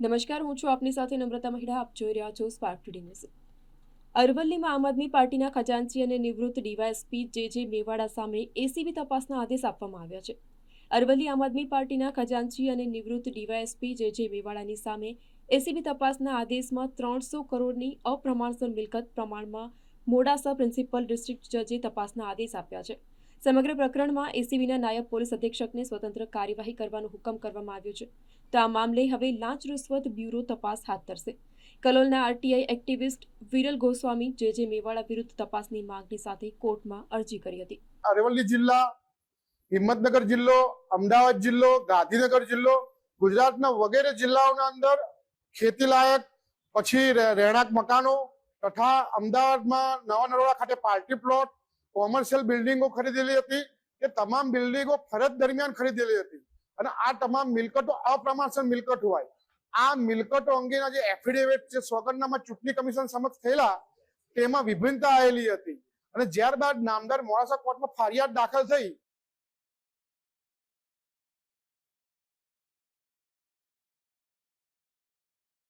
નમસ્કાર, હું છું આપની સાથે નમ્રતા મહિડા, આપ જોઈ રહ્યા છો સ્પાર્ક ટુડે ન્યૂઝ અરવલ્લીમાં આમ આદમી પાર્ટીના ખજાનચી અને નિવૃત્ત ડીવાયએસપી જે જે મેવાડા સામે એસીબી તપાસના આદેશ આપવામાં આવ્યા છે. અરવલ્લી આમ આદમી પાર્ટીના ખજાનચી અને નિવૃત્ત ડીવાયએસપી જે જે મેવાડાની સામે એસીબી તપાસના આદેશમાં ત્રણસો કરોડની અપ્રમાણસર મિલકત પ્રમાણમાં મોડાસા પ્રિન્સિપલ ડિસ્ટ્રિક્ટ જજે તપાસના આદેશ આપ્યા છે. સમગ્ર પ્રકરણમાં એસીબીના નાયબ પોલીસ અધિક્ષકને સ્વતંત્ર કાર્યવાહી કરવાનો હુકમ કરવામાં આવ્યો છે. તો આ મામલે હવે લાંચ રૂશ્વત બ્યુરો તપાસ હાથ ધરશે. કલોલના RTI activist Viral Goswami J J Mewada વિરુદ્ધ તપાસની માંગણી સાથે કોર્ટમાં અરજી કરી હતી. અરવલ્લી જિલ્લા, હિંમતનગર જિલ્લો, અમદાવાદ જિલ્લો, ગાંધીનગર જિલ્લો, ગુજરાતના વગેરે જિલ્લાઓના અંદર ખેતીલાયક, પછી રહે- રહેણાંક મકાનો તથા અમદાવાદમાં નવા નરોડા ખાતે પાર્ટી પ્લોટ કોમર્શિયલ બિલ્ડિંગો ખરીદેલી હતી કે તમામ બિલ્ડિંગો ફરજ દરમિયાન ખરીદેલી હતી. અને આ તમામ મિલકતો અપ્રમાણસર મિલકત હોય. આ મિલકતો અંગેના જે એફિડેવિટ જે સોગંદનામા ચૂંટણી કમિશન સમક્ષ થયેલા, તેમાં વિભિન્નતા આવેલી હતી. અને ત્યારબાદ નામદાર મોડાસા કોર્ટમાં ફરિયાદ દાખલ થઈ.